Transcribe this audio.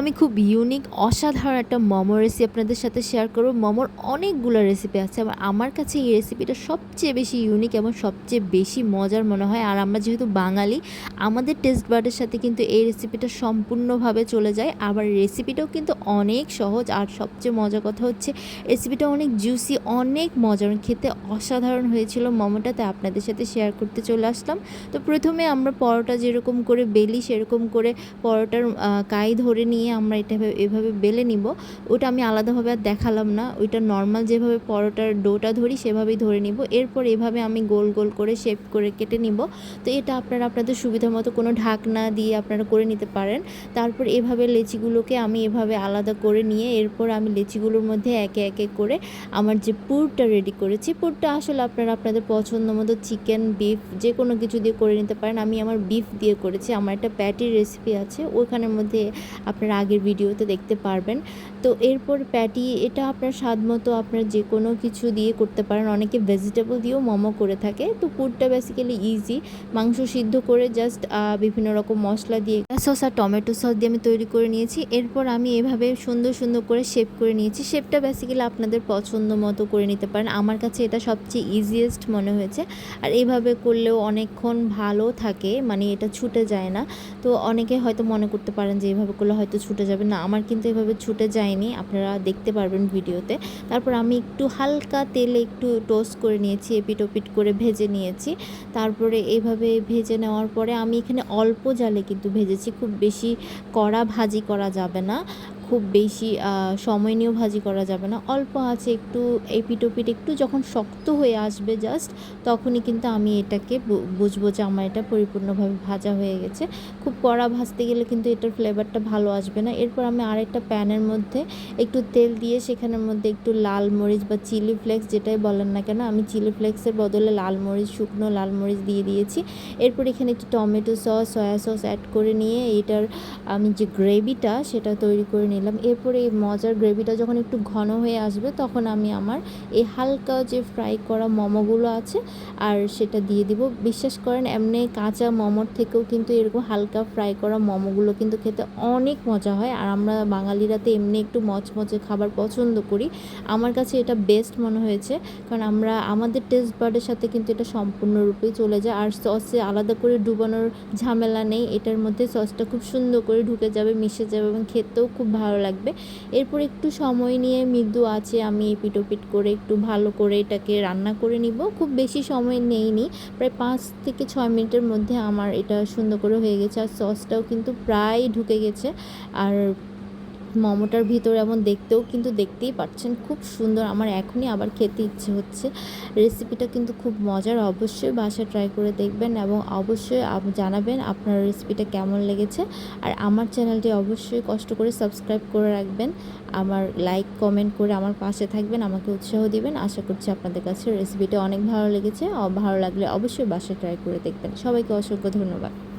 আমি খুব ইউনিক অসাধারণ একটা মোমো রেসিপি আপনাদের সাথে শেয়ার করব। মোমোর অনেকগুলো রেসিপি আছে। আবার আমার কাছে এই রেসিপিটা সবচেয়ে বেশি ইউনিক এবং সবচেয়ে বেশি মজার মনে হয়। আর আমরা যেহেতু বাঙালি, আমাদের টেস্ট বার্ডের সাথে কিন্তু এই রেসিপিটা সম্পূর্ণভাবে চলে যায়। আবার রেসিপিটাও কিন্তু অনেক সহজ। আর সবচেয়ে মজার কথা হচ্ছে রেসিপিটা অনেক জুসি অনেক মজার। খেতে অসাধারণ হয়েছিল মোমোটা, তাই আপনাদের সাথে শেয়ার করতে চলে আসলাম। তো প্রথমে আমরা পরোটা যেরকম করে বেলি, সেরকম করে পরোটার কাই ধরে নিয়ে আমরা এটা এভাবে- বেলে নিব। ওটা আমি আলাদাভাবে আর দেখালাম না। ওইটা নর্মাল যেভাবে পরোটার ডোটা ধরি সেভাবেই ধরে নিব। এরপর এভাবে আমি গোল গোল করে শেপ করে কেটে নিব। তো এটা আপনারা আপনাদের সুবিধা মতো কোনো ঢাকনা দিয়ে আপনারা করে নিতে পারেন। তারপর এভাবে লেচিগুলোকে আমি এভাবে আলাদা করে নিয়ে এরপর আমি লেচিগুলোর মধ্যে একে একে করে আমার যে পুরটা রেডি করেছি, পুরটা আসলে আপনারা আপনাদের পছন্দ মতো চিকেন বিফ যে কোনো কিছু দিয়ে করে নিতে পারেন। আমি আমার বিফ দিয়ে করেছি। আমার একটা প্যাটির রেসিপি আছে। ওইখানের মধ্যে আপনারা আগের ভিডিওতে দেখতে পারবেন। তো এরপর প্যাটি, এটা আপনার স্বাদ মতো আপনার যে কোনো কিছু দিয়ে করতে পারেন। অনেকে ভেজিটেবল দিয়েও মোমো করে থাকে। তো পুরটা বেসিক্যালি ইজি মাংস সিদ্ধ করে জাস্ট বিভিন্ন রকম মশলা দিয়ে সস আর টমেটো সস দিয়ে আমি তৈরি করে নিয়েছি। এরপর আমি এভাবে সুন্দর সুন্দর করে শেপ করে নিয়েছি। শেপটা বেসিক্যালি আপনাদের পছন্দ মতো করে নিতে পারেন। আমার কাছে এটা সবচেয়ে ইজিয়েস্ট মনে হয়েছে। আর এভাবে করলেও অনেকক্ষণ ভালো থাকে। মানে এটা ছুটে যায় না। তো অনেকে হয়তো মনে করতে পারেন যে এভাবে করলে হয়তো ছুটে যাবে। না, আমার কিন্তু এভাবে ছুটে যায়নি। আপনারা দেখতে পারবেন ভিডিওতে। তারপর আমি একটু হালকা তেলে একটু টোস্ট করে নিয়েছি এপিট ওপিট করে ভেজে নিয়েছি। তারপরে এভাবে ভেজে নেওয়ার পরে আমি এখানে অল্প জালে কিন্তু ভেজেছি। খুব বেশি কড়া ভাজি করা যাবে না। খুব বেশি সময় নিয়েও ভাজি করা যাবে না। অল্প আছে একটু এপিট ওপিট একটু যখন শক্ত হয়ে আসবে জাস্ট তখনই কিন্তু আমি এটাকে বুঝব যে আমার এটা পরিপূর্ণভাবে ভাজা হয়ে গেছে। খুব কড়া ভাজতে গেলে কিন্তু এটার ফ্লেভারটা ভালো আসবে না। এরপর আমি আরেকটা প্যানের মধ্যে একটু তেল দিয়ে সেখানের মধ্যে একটু লাল মরিচ বা চিলি ফ্লেক্স যেটাই বলেন না কেন, আমি চিলি ফ্লেক্সের বদলে লাল মরিচ, শুকনো লাল মরিচ দিয়ে দিয়েছি। এরপর এখানে একটু tomato sauce, soya sauce add করে নিয়ে এটার, আমি যে গ্রেভিটা সেটা তৈরি করে নিলাম। এরপরে এই মজার গ্রেভিটা যখন একটু ঘন হয়ে আসবে, তখন আমি আমার এই হালকা যে ফ্রাই করা মোমোগুলো আছে, আর সেটা দিয়ে দিব। বিশ্বাস করেন, এমনি কাঁচা মোমোর থেকেও কিন্তু এরকম হালকা ফ্রাই করা মোমোগুলো কিন্তু খেতে অনেক মজা হয়। আর আমরা বাঙালিরা তো এমনি একটু মচমচে খাবার পছন্দ করি। আমার কাছে এটা বেস্ট মনে হয়েছে, কারণ আমরা, আমাদের টেস্ট বার্ডের সাথে কিন্তু এটা সম্পূর্ণরূপেই চলে যায়। আর সসে আলাদা করে ডুবানোর ঝামেলা নেই। এটার মধ্যে সসটা খুব সুন্দর করে ঢুকে যাবে, মিশে যাবে এবং খেতেও খুব ভালো লাগবে। এরপর একটু সময় নিয়ে মৃদু আছে, আমি পিটোপিট করে একটু ভালো করে এটাকে রান্না করে নিব। খুব বেশি সময় নেইনি, প্রায় পাঁচ থেকে ছয় মিনিটের মধ্যে আমার এটা সুন্দর করে হয়ে গেছে। আর সসটাও কিন্তু প্রায় ঢুকে গেছে। আর মোমোটার ভিতরে এমন দেখতেও কিন্তু দেখতেই পাচ্ছেন, খুব সুন্দর। আমার এখনই আবার খেতে ইচ্ছে হচ্ছে। রেসিপিটা কিন্তু খুব মজার, অবশ্যই বাসায় ট্রাই করে দেখবেন এবং অবশ্যই জানাবেন আপনার রেসিপিটা কেমন লেগেছে। আর আমার চ্যানেলটি অবশ্যই কষ্ট করে সাবস্ক্রাইব করে রাখবেন। আমার লাইক কমেন্ট করে আমার পাশে থাকবেন, আমাকে উৎসাহ দিবেন। আশা করছি আপনাদের কাছে রেসিপিটা অনেক ভালো লেগেছে। ভালো লাগলে অবশ্যই বাসায় ট্রাই করে দেখবেন। সবাইকে অসংখ্য ধন্যবাদ।